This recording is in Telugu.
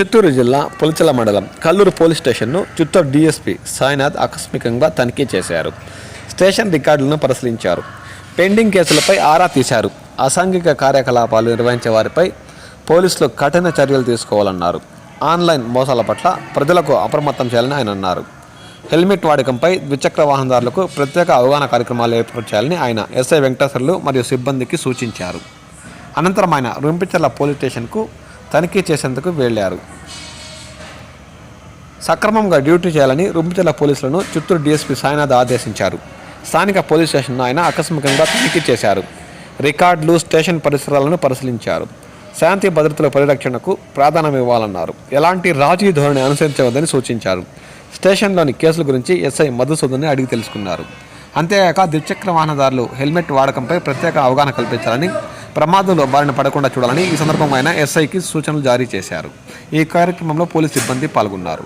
చిత్తూరు జిల్లా పులచల మండలం కల్లూరు పోలీస్ స్టేషన్ను చిత్తూరు డీఎస్పీ సాయినాథ్ ఆకస్మికంగా తనిఖీ చేశారు. స్టేషన్ రికార్డులను పరిశీలించారు. పెండింగ్ కేసులపై ఆరా తీశారు. అసాంఘిక కార్యకలాపాలు నిర్వహించే వారిపై పోలీసులు కఠిన చర్యలు తీసుకోవాలన్నారు. ఆన్లైన్ మోసాల పట్ల ప్రజలకు అప్రమత్తం చేయాలని ఆయన అన్నారు. హెల్మెట్ వాడకంపై ద్విచక్ర వాహనదారులకు ప్రత్యేక అవగాహన కార్యక్రమాలు ఏర్పాటు చేయాలని ఆయన ఎస్ఐ వెంకటేశ్వర్లు మరియు సిబ్బందికి సూచించారు. అనంతరం ఆయన రుంపిచర్ల పోలీస్ స్టేషన్కు తనిఖీ చేసేందుకు వెళ్ళారు సక్రమంగా డ్యూటీ చేయాలని రుమ్మితెల పోలీసులను చిత్తూరు డీఎస్పీ సాయినాథ్ ఆదేశించారు. స్థానిక పోలీస్ స్టేషన్ను ఆయన ఆకస్మికంగా తనిఖీ చేశారు. రికార్డులు స్టేషన్ పరిసరాలను పరిశీలించారు. శాంతి భద్రతల పరిరక్షణకు ప్రాధాన్యం ఇవ్వాలన్నారు. ఎలాంటి రాజీ ధోరణి అనుసరించవద్దని సూచించారు. స్టేషన్లోని కేసుల గురించి ఎస్ఐ మధుసూదన్ని అడిగి తెలుసుకున్నారు. అంతేగాక ద్విచక్ర వాహనదారులు హెల్మెట్ వాడకంపై ప్రత్యేక అవగాహన కల్పించాలని ప్రమాదంలో బారిన పడకుండా చూడాలని ఈ సందర్భంగా ఆయన ఎస్ఐకి సూచనలు జారీ చేశారు. ఈ కార్యక్రమంలో పోలీస్ సిబ్బంది పాల్గొన్నారు.